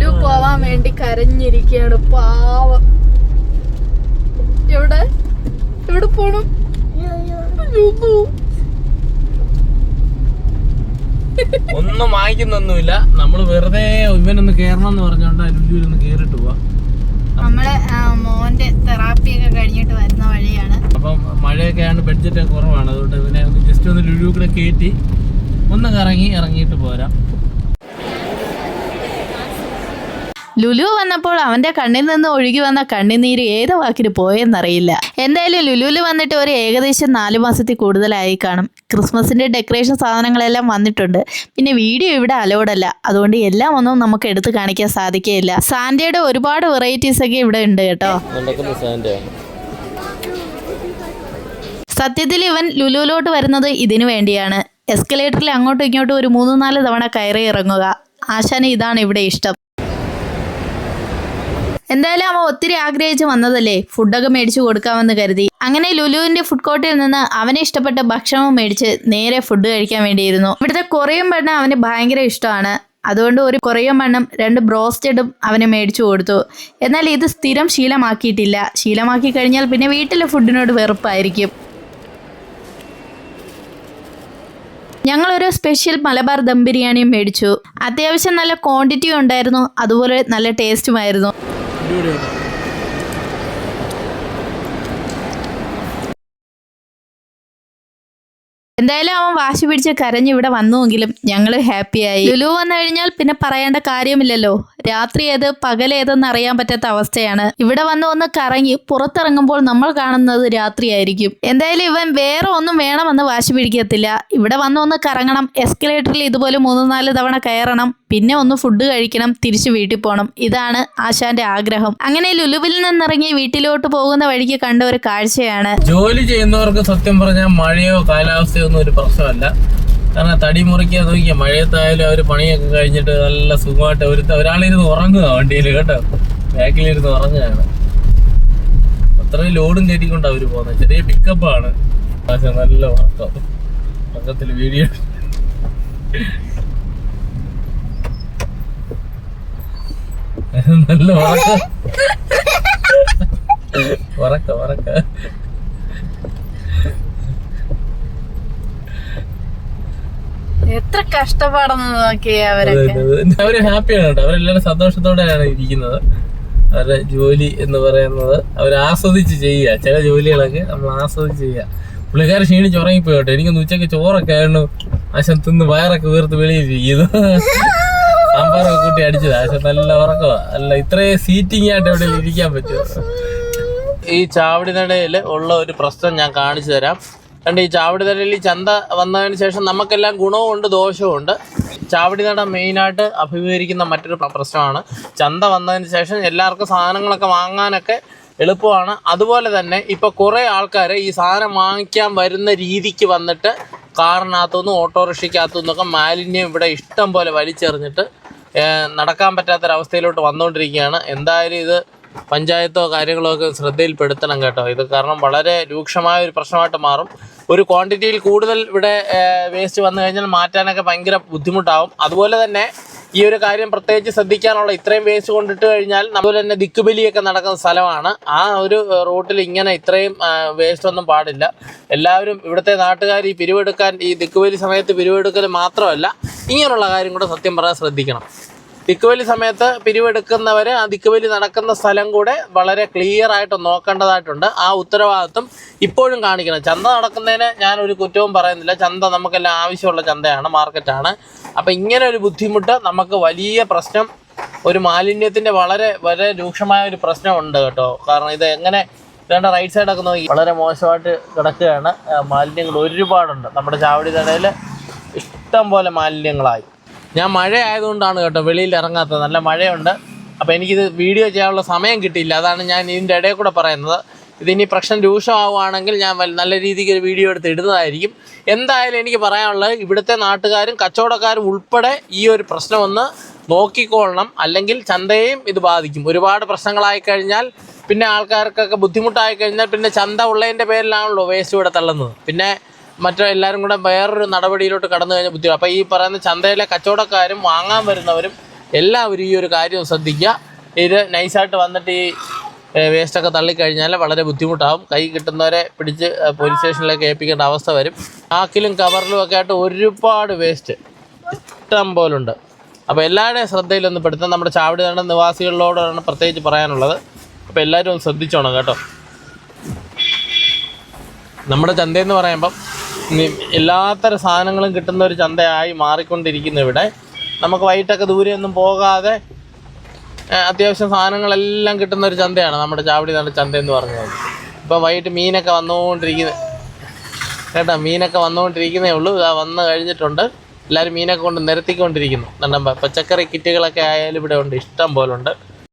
ലുലു പോവാൻ വേണ്ടി കരഞ്ഞിരിക്കുകയാണ് പാവം. എവിടെ? എവിടെ പോണം? ലുലു ഒന്നും വാങ്ങിക്കുന്നൊന്നുമില്ല. നമ്മൾ വെറുതെ ഇവനൊന്ന് കേറണം എന്ന് പറഞ്ഞോണ്ട് ലുലുവിലൊന്ന് കേറിട്ട് പോവാ. നമ്മൾ മോന്റെ തെറാപ്പി ഒക്കെ കഴിഞ്ഞിട്ട് വരുന്ന വഴിയാണ്. അപ്പം മഴയൊക്കെയാണ് ബഡ്ജറ്റ് കുറവാണ്. അതുകൊണ്ട് ഇവനെ ഒന്ന് ജസ്റ്റ് ഒന്ന് ലുലു കൂടെ കയറ്റി ഒന്ന് കറങ്ങി ഇറങ്ങിയിട്ട് പോരാം. ലുലു വന്നപ്പോൾ അവന്റെ കണ്ണിൽ നിന്ന് ഒഴുകി വന്ന കണ്ണിനീര് ഏത് വാക്കിന് പോയെന്നറിയില്ല. എന്തായാലും ലുലുവിൽ വന്നിട്ട് ഒരു ഏകദേശം നാല് മാസത്തിൽ കൂടുതലായി കാണും. ക്രിസ്മസിന്റെ ഡെക്കറേഷൻ സാധനങ്ങളെല്ലാം വന്നിട്ടുണ്ട്. പിന്നെ വീഡിയോ ഇവിടെ അലോഡല്ല അതുകൊണ്ട് എല്ലാം ഒന്നും നമുക്ക് എടുത്തു കാണിക്കാൻ സാധിക്കുകയില്ല. സാന്റയുടെ ഒരുപാട് വെറൈറ്റീസ് ഒക്കെ ഇവിടെ ഉണ്ട് കേട്ടോ. സത്യത്തിൽ ഇവൻ ലുലുവിലോട്ട് വരുന്നത് ഇതിനു വേണ്ടിയാണ്. എസ്കലേറ്ററിൽ അങ്ങോട്ടും ഇങ്ങോട്ടും ഒരു മൂന്ന് നാല് തവണ കയറി ഇറങ്ങുക. ആശാന് ഇതാണ് ഇവിടെ ഇഷ്ടം. എന്തായാലും അവ ഒത്തിരി ആഗ്രഹിച്ച് വന്നതല്ലേ? ഫുഡൊക്കെ മേടിച്ചു കൊടുക്കാമെന്ന് കരുതി. അങ്ങനെ ലുലുവിന്റെ ഫുഡ് കോർട്ടിൽ നിന്ന് അവനെ ഇഷ്ടപ്പെട്ട ഭക്ഷണവും മേടിച്ച് നേരെ ഫുഡ് കഴിക്കാൻ വേണ്ടിയിരുന്നു. ഇവിടുത്തെ കൊറിയൻ പെണ്ണ് അവന് ഭയങ്കര ഇഷ്ടമാണ്. അതുകൊണ്ട് ഒരു കൊറിയൻ മണ്ണും രണ്ട് ബ്രോസ്റ്റഡും അവന് മേടിച്ചു കൊടുത്തു. എന്നാൽ ഇത് സ്ഥിരം ശീലമാക്കിയിട്ടില്ല. ശീലമാക്കി കഴിഞ്ഞാൽ പിന്നെ വീട്ടിലെ ഫുഡിനോട് വെറുപ്പായിരിക്കും. ഞങ്ങളൊരു സ്പെഷ്യൽ മലബാർ ദം ബിരിയാണിയും മേടിച്ചു. അത്യാവശ്യം നല്ല ക്വാണ്ടിറ്റി ഉണ്ടായിരുന്നു. അതുപോലെ നല്ല ടേസ്റ്റുമായിരുന്നു എന്തായാലും അവൻ വാശി പിടിച്ച് കരഞ്ഞ് ഇവിടെ വന്നുവെങ്കിലും ഞങ്ങൾ ഹാപ്പിയായി ലുലു വന്നു കഴിഞ്ഞാൽ പിന്നെ പറയേണ്ട കാര്യമില്ലല്ലോ. രാത്രി ഏത് പകലേതെന്ന് അറിയാൻ പറ്റാത്ത അവസ്ഥയാണ്. ഇവിടെ വന്ന് ഒന്ന് കറങ്ങി പുറത്തിറങ്ങുമ്പോൾ നമ്മൾ കാണുന്നത് രാത്രിയായിരിക്കും എന്തായാലും ഇവൻ വേറെ ഒന്നും വേണമെന്ന് വാശി പിടിക്കത്തില്ല. ഇവിടെ വന്ന് ഒന്ന് കറങ്ങണം. എസ്കലേറ്ററിൽ ഇതുപോലെ മൂന്ന് നാല് തവണ കയറണം. പിന്നെ ഒന്ന് ഫുഡ് കഴിക്കണം തിരിച്ചു വീട്ടിൽ പോകണം ഇതാണ് ആശാന്റെ ആഗ്രഹം. അങ്ങനെ ലുലുവിൽ നിന്നിറങ്ങി വീട്ടിലോട്ട് പോകുന്ന വഴിക്ക് കണ്ട ഒരു കാഴ്ചയാണ്. ജോലി ചെയ്യുന്നവർക്ക് സത്യം പറഞ്ഞാൽ മഴയോ കാലാവസ്ഥയോ ഒന്നും ഒരു പ്രശ്നമല്ല. കാരണം തടി മുറിക്കാൻ നോക്കിയ മഴയത്തായാലും അവർ പണിയൊക്കെ കഴിഞ്ഞിട്ട് നല്ല സുഖമായിട്ട് ഒരു ഒരാളിരുന്ന് ഉറങ്ങുക വണ്ടിയിൽ കേട്ടോ. ബാക്കിലിരുന്ന് ഉറങ്ങുകയാണ്. അത്രയും ലോഡും കയറ്റിക്കൊണ്ട് അവർ പോകുന്നത് ചെറിയ പിക്കപ്പാണ് പക്ഷെ നല്ല ഉറക്കം. ഉറക്കത്തിൽ വീഡിയോ നല്ല ഉറക്ക. ഉറക്ക ഉറക്ക. എത്ര കഷ്ടപ്പാടെന്ന് നോക്കിയേ അതെ. അവർ ഹാപ്പിയാണ് കേട്ടോ. അവരെല്ലാരും സന്തോഷത്തോടെയാണ് ഇരിക്കുന്നത്. അവരുടെ ജോലി എന്ന് പറയുന്നത് അവർ ആസ്വദിച്ച് ചെയ്യുക. ചില ജോലികളൊക്കെ നമ്മൾ ആസ്വദിച്ച് ചെയ്യുക. പുള്ളിക്കാരൻ ക്ഷീണിച്ച് ഉറങ്ങിപ്പോയി കേട്ടോ. എനിക്കൊന്ന് ഉച്ചയ്ക്ക് ചോറൊക്കെ ആയിരുന്നു ആശം തിന്ന് വയറൊക്കെ വീർത്ത് വെളിയിൽ ചെയ്യുന്നു സാമ്പാറൊക്കെ കൂട്ടി അടിച്ചത്. പക്ഷെ നല്ല ഉറക്കമാ അല്ല ഇത്രയും സീറ്റിംഗ് ആയിട്ട് എവിടെ ഇരിക്കാൻ പറ്റുമോ ഈ ചാവടി നടയിൽ ഉള്ള ഒരു പ്രശ്നം ഞാൻ കാണിച്ചു തരാം. കണ്ട് ഈ ചാവടി നടയിൽ ഈ ചന്ത വന്നതിന് ശേഷം നമുക്കെല്ലാം ഗുണവും ഉണ്ട് ദോഷവും ഉണ്ട് ചാവടി നട മെയിനായിട്ട് അഭിമുഖീകരിക്കുന്ന മറ്റൊരു പ്രശ്നമാണ്. ചന്ത വന്നതിന് ശേഷം എല്ലാവർക്കും സാധനങ്ങളൊക്കെ വാങ്ങാനൊക്കെ എളുപ്പമാണ്. അതുപോലെ തന്നെ ഇപ്പോൾ കുറേ ആൾക്കാർ ഈ സാധനം വാങ്ങിക്കാൻ വരുന്ന രീതിക്ക് വന്നിട്ട് കാറിനകത്തുനിന്നും ഓട്ടോറിക്ഷയ്ക്കകത്തു നിന്നൊക്കെ മാലിന്യം ഇവിടെ ഇഷ്ടം പോലെ വലിച്ചെറിഞ്ഞിട്ട് നടക്കാൻ പറ്റാത്തൊരവസ്ഥയിലോട്ട് വന്നുകൊണ്ടിരിക്കുകയാണ്. എന്തായാലും ഇത് പഞ്ചായത്തോ കാര്യങ്ങളോ ഒക്കെ ശ്രദ്ധയിൽപ്പെടുത്തണം കേട്ടോ. ഇത് കാരണം വളരെ രൂക്ഷമായ ഒരു പ്രശ്നമായിട്ട് മാറും. ഒരു ക്വാണ്ടിറ്റിയിൽ കൂടുതൽ ഇവിടെ വേസ്റ്റ് വന്നു കഴിഞ്ഞാൽ മാറ്റാനൊക്കെ ഭയങ്കര ബുദ്ധിമുട്ടാവും. അതുപോലെ തന്നെ ഈ ഒരു കാര്യം പ്രത്യേകിച്ച് ശ്രദ്ധിക്കാനുള്ള ഇത്രയും വേസ്റ്റ് കൊണ്ടിട്ട് കഴിഞ്ഞാൽ അതുപോലെ തന്നെ ദിക്കുബലിയൊക്കെ നടക്കുന്ന സ്ഥലമാണ്. ആ ഒരു റൂട്ടിൽ ഇങ്ങനെ ഇത്രയും വേസ്റ്റ് ഒന്നും പാടില്ല. എല്ലാവരും ഇവിടുത്തെ നാട്ടുകാർ ഈ പിരിവെടുക്കാൻ ഈ ദിക്കുബലി സമയത്ത് പിരിവെടുക്കൽ മാത്രമല്ല ഇങ്ങനെയുള്ള കാര്യം കൂടെ സത്യം പറയാൻ ശ്രദ്ധിക്കണം. ദിക്കുവലി സമയത്ത് പിരിവെടുക്കുന്നവർ ആ ദിക്കുവലി നടക്കുന്ന സ്ഥലം കൂടെ വളരെ ക്ലിയർ ആയിട്ട് നോക്കേണ്ടതായിട്ടുണ്ട്. ആ ഉത്തരവാദിത്വം ഇപ്പോഴും കാണിക്കണം. ചന്ത നടക്കുന്നതിന് ഞാൻ ഒരു കുറ്റവും പറയുന്നില്ല. ചന്ത നമുക്കെല്ലാം ആവശ്യമുള്ള ചന്തയാണ് മാർക്കറ്റാണ്. അപ്പം ഇങ്ങനെ ഒരു ബുദ്ധിമുട്ട് നമുക്ക് വലിയ പ്രശ്നം ഒരു മാലിന്യത്തിന്റെ വളരെ വളരെ രൂക്ഷമായ ഒരു പ്രശ്നമുണ്ട് കേട്ടോ. കാരണം ഇത് എങ്ങനെ ഇതാണ്ട് റൈറ്റ് സൈഡൊക്കെ നോക്കി വളരെ മോശമായിട്ട് കിടക്കുകയാണ്. മാലിന്യങ്ങൾ ഒരുപാടുണ്ട്. നമ്മുടെ ചാവടി തടയിൽ ഇഷ്ടം പോലെ മാലിന്യങ്ങളായി. ഞാൻ മഴ ആയതുകൊണ്ടാണ് കേട്ടോ വെളിയിൽ ഇറങ്ങാത്തത്. നല്ല മഴയുണ്ട്. അപ്പോൾ എനിക്കിത് വീഡിയോ ചെയ്യാനുള്ള സമയം കിട്ടിയില്ല. അതാണ് ഞാൻ ഇതിന്റെ ഇടയിൽ കൂടെ പറയുന്നത്. ഇതിനി പ്രശ്നം രൂക്ഷമാവുകയാണെങ്കിൽ ഞാൻ നല്ല രീതിക്ക് ഒരു വീഡിയോ എടുത്ത് ഇടുന്നതായിരിക്കും. എന്തായാലും എനിക്ക് പറയാനുള്ളത് ഇവിടുത്തെ നാട്ടുകാരും കച്ചവടക്കാരും ഉൾപ്പെടെ ഈ ഒരു പ്രശ്നം ഒന്ന് നോക്കിക്കൊള്ളണം. അല്ലെങ്കിൽ ചന്തയെയും ഇത് ബാധിക്കും. ഒരുപാട് പ്രശ്നങ്ങളായി കഴിഞ്ഞാൽ പിന്നെ ആൾക്കാർക്കൊക്കെ ബുദ്ധിമുട്ടായി കഴിഞ്ഞാൽ പിന്നെ ചന്ത ഉള്ളതിന്റെ പേരിലാണല്ലോ വേസ്റ്റ് ഇവിടെ തള്ളുന്നത്. പിന്നെ മറ്റു എല്ലാവരും കൂടെ വേറൊരു നടപടിയിലോട്ട് കടന്നു കഴിഞ്ഞാൽ ബുദ്ധിമുട്ട് അപ്പോൾ ഈ പറയുന്ന ചന്തയിലെ കച്ചവടക്കാരും വാങ്ങാൻ വരുന്നവരും എല്ലാവരും ഈ ഒരു കാര്യം ശ്രദ്ധിക്കുക. ഇത് നൈസായിട്ട് വന്നിട്ട് ഈ വേസ്റ്റൊക്കെ തള്ളിക്കഴിഞ്ഞാൽ വളരെ ബുദ്ധിമുട്ടാകും കൈ കിട്ടുന്നവരെ പിടിച്ച് പോലീസ് സ്റ്റേഷനിലേക്ക് ഏൽപ്പിക്കേണ്ട അവസ്ഥ വരും. ചാക്കിലും കവറിലും ഒക്കെ ആയിട്ട് ഒരുപാട് വേസ്റ്റ് ഇഷ്ടം പോലുണ്ട്. അപ്പോൾ എല്ലാവരുടെയും ശ്രദ്ധയിലൊന്ന് പെടുത്താൻ നമ്മുടെ ചാവടി നട നിവാസികളോടാണ് പ്രത്യേകിച്ച് പറയാനുള്ളത്. അപ്പോൾ എല്ലാവരും ഒന്ന് ശ്രദ്ധിച്ചോണം കേട്ടോ. നമ്മുടെ ചന്തയെന്ന് പറയുമ്പം എല്ലാത്തരം സാധനങ്ങളും കിട്ടുന്ന ഒരു ചന്തയായി മാറിക്കൊണ്ടിരിക്കുന്നു ഇവിടെ. നമുക്ക് വൈകിട്ടൊക്കെ ദൂരെയൊന്നും പോകാതെ ഏ, അത്യാവശ്യം സാധനങ്ങളെല്ലാം കിട്ടുന്ന ഒരു ചന്തയാണ് നമ്മുടെ ചാവടി നല്ല ചന്ത എന്ന് പറഞ്ഞത്. ഇപ്പം വൈകിട്ട് മീനൊക്കെ വന്നുകൊണ്ടിരിക്കുന്നത് കേട്ടോ മീനൊക്കെ വന്നുകൊണ്ടിരിക്കുന്നേ ഉള്ളൂ. ഇതാ വന്ന് കഴിഞ്ഞിട്ടുണ്ട്. എല്ലാവരും മീനൊക്കെ കൊണ്ട് നിരത്തിക്കൊണ്ടിരിക്കുന്നു. നല്ല പച്ചക്കറി കിറ്റുകളൊക്കെ ആയാലും ഇവിടെ ഉണ്ട്. ഇഷ്ടം പോലുണ്ട്